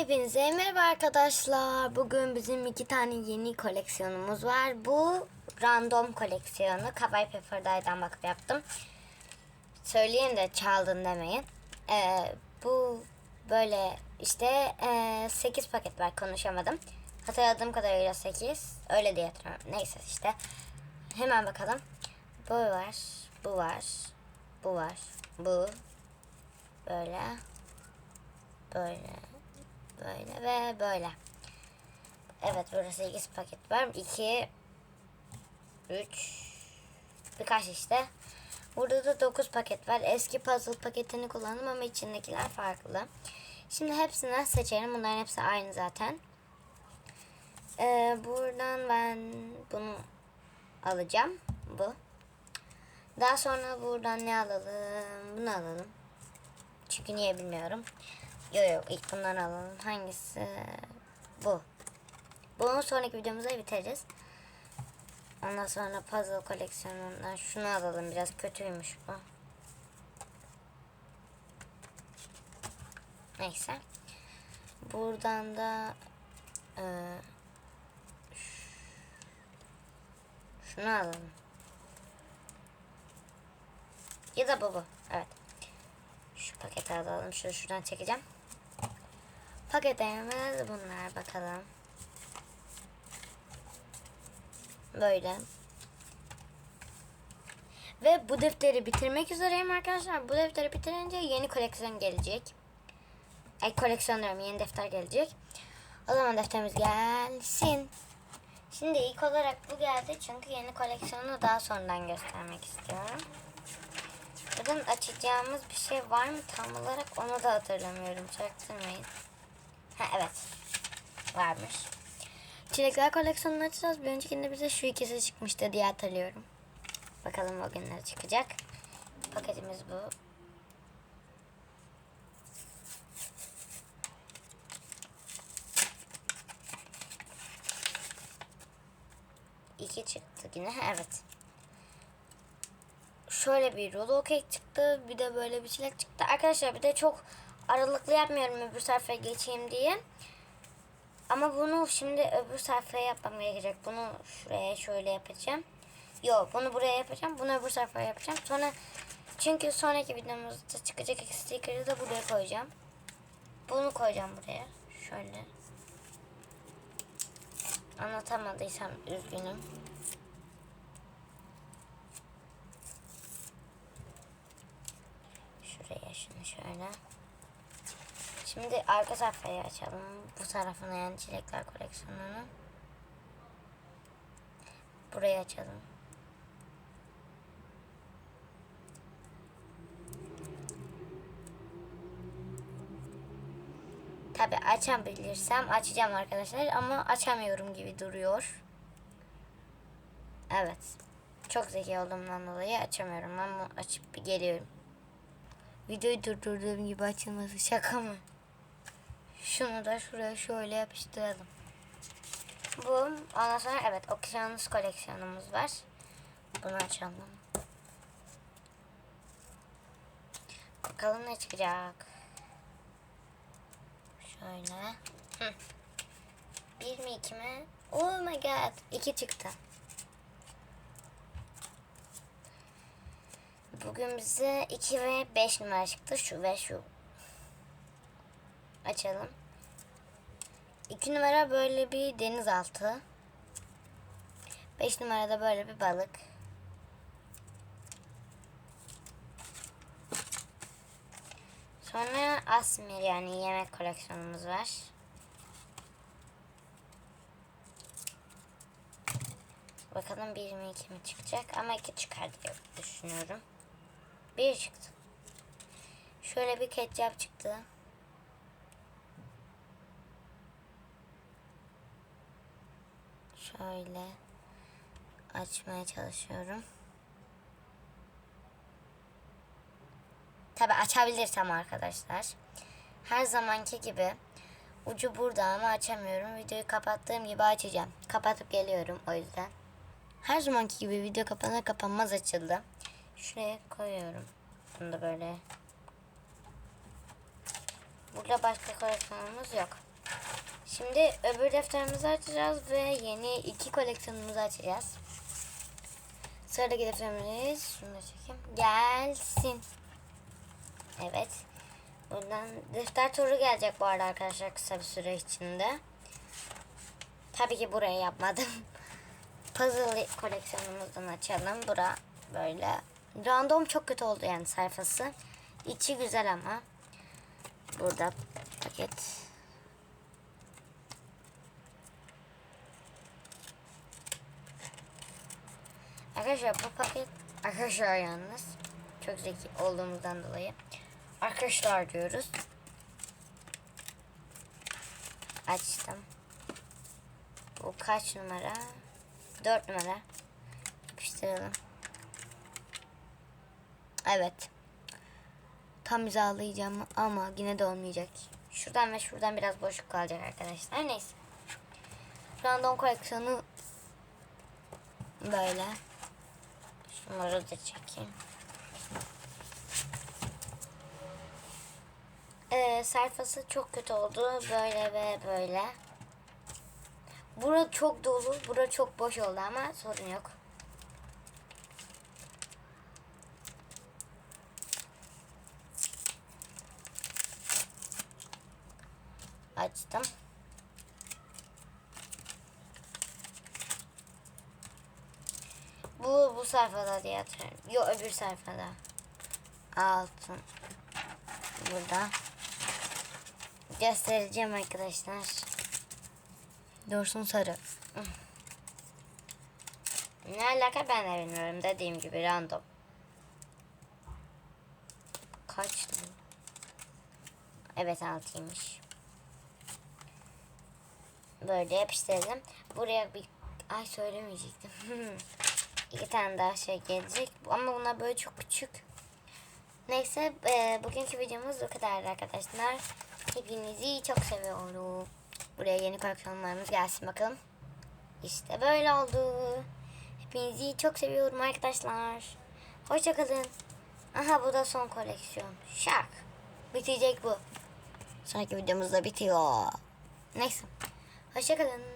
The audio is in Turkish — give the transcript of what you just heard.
Hepinize merhaba arkadaşlar. Bugün bizim iki tane yeni koleksiyonumuz var. Bu random koleksiyonu. Kawaii Paper'daydan bakıp yaptım. Söyleyeyim de çaldın demeyin. Ee, bu böyle işte e, 8 paket var konuşamadım. Hatırladığım kadarıyla 8. Öyle diye hatırlıyorum. Neyse işte. Hemen bakalım. Bu var. Bu var. Bu var. Bu. Böyle. Böyle böyle ve böyle. Evet burada 8 paket var. 2 3 birkaç işte. Burada da 9 paket var. Eski puzzle paketini kullandım ama içindekiler farklı. Şimdi hepsinden seçelim. Bunların hepsi aynı zaten. Ee, buradan ben bunu alacağım. Bu. Daha sonra buradan ne alalım? Bunu alalım. Çünkü niye bilmiyorum. Yok yok ilk bundan alalım. Hangisi? Bu. Bunu sonraki videomuzda bitiririz. Ondan sonra puzzle koleksiyonundan şunu alalım. Biraz kötüymüş bu. Neyse. Buradan da e, şunu alalım. Ya da bu bu. Evet. Şu paketi alalım. Şunu şuradan çekeceğim. Paketlerimiz bunlar bakalım. Böyle. Ve bu defteri bitirmek üzereyim arkadaşlar. Bu defteri bitirince yeni koleksiyon gelecek. Ay koleksiyon diyorum yeni defter gelecek. O zaman defterimiz gelsin. Şimdi ilk olarak bu geldi çünkü yeni koleksiyonu daha sonradan göstermek istiyorum. Buradan açacağımız bir şey var mı tam olarak onu da hatırlamıyorum. Çaktırmayın. Ha evet. Varmış. Çilekler koleksiyonunu açacağız. Bir öncekinde bize şu ikisi çıkmıştı diye hatırlıyorum. Bakalım o günler çıkacak. Paketimiz bu. İki çıktı yine. Evet şöyle bir rulo kek çıktı. Bir de böyle bir çilek çıktı. Arkadaşlar bir de çok aralıklı yapmıyorum öbür sayfaya geçeyim diye. Ama bunu şimdi öbür sayfaya yapmam gerekecek. Bunu şuraya şöyle yapacağım. Yok bunu buraya yapacağım. Bunu öbür sayfaya yapacağım. Sonra çünkü sonraki videomuzda çıkacak sticker'ı da buraya koyacağım. Bunu koyacağım buraya. Şöyle. Anlatamadıysam üzgünüm. Şuraya şunu şöyle. Şimdi arka sayfayı açalım. Bu tarafına yani çilekler koleksiyonunu. Burayı açalım. Tabi açabilirsem açacağım arkadaşlar ama açamıyorum gibi duruyor. Evet. Çok zeki olduğumdan dolayı açamıyorum ama açıp geliyorum. Videoyu durdurduğum gibi açılması şaka mı? Şunu da şuraya şöyle yapıştıralım. Bu ondan sonra evet okyanus koleksiyonumuz var. Bunu açalım. Bakalım ne çıkacak. Şöyle. Hı. Bir mi iki mi? Oh my god. iki çıktı. Bugün bize 2 ve 5 numara çıktı. Şu ve şu. Açalım. 2 numara böyle bir denizaltı. 5 numarada böyle bir balık. Sonra Asmir yani yemek koleksiyonumuz var. Bakalım bir mi iki mi çıkacak ama iki çıkar diye düşünüyorum. Bir çıktı. Şöyle bir ketçap çıktı. Şöyle açmaya çalışıyorum. Tabi açabilirsem arkadaşlar. Her zamanki gibi ucu burada ama açamıyorum. Videoyu kapattığım gibi açacağım. Kapatıp geliyorum o yüzden. Her zamanki gibi video kapanır kapanmaz açıldı. Şuraya koyuyorum. Bunu da böyle. Burada başka koleksiyonumuz yok. Şimdi öbür defterimizi açacağız ve yeni iki koleksiyonumuzu açacağız. Sıradaki defterimiz şunu da çekeyim. Gelsin. Evet. Buradan defter turu gelecek bu arada arkadaşlar kısa bir süre içinde. Tabii ki buraya yapmadım. Puzzle koleksiyonumuzdan açalım. Bura böyle. Random çok kötü oldu yani sayfası. İçi güzel ama. Burada paket. Arkadaşlar bu paket arkadaşlar yalnız çok zeki olduğumuzdan dolayı arkadaşlar diyoruz. Açtım. Bu kaç numara? 4 numara. Yapıştıralım. Evet. Tam hizalayacağım ama yine de olmayacak. Şuradan ve şuradan biraz boşluk kalacak arkadaşlar. Neyse. Random koleksiyonu böyle. Şunları da çekeyim. Ee, sayfası çok kötü oldu. Böyle ve böyle. Bura çok dolu. Bura çok boş oldu ama sorun yok. Açtım. Bu bu sayfada diye hatırlıyorum. Yok öbür sayfada. Altın. Burada. Göstereceğim arkadaşlar. Dursun sarı. Ne alaka ben de bilmiyorum. Dediğim gibi random. Kaç? Evet altıymış. Böyle yapıştırdım. Buraya bir... Ay söylemeyecektim. İki tane daha şey gelecek. Ama bunlar böyle çok küçük. Neyse e, bugünkü videomuz bu kadar arkadaşlar. Hepinizi çok seviyorum. Buraya yeni koleksiyonlarımız gelsin bakalım. İşte böyle oldu. Hepinizi çok seviyorum arkadaşlar. Hoşçakalın. Aha bu da son koleksiyon. Şak. Bitecek bu. Sonraki videomuzda bitiyor. Neyse. Hoşçakalın.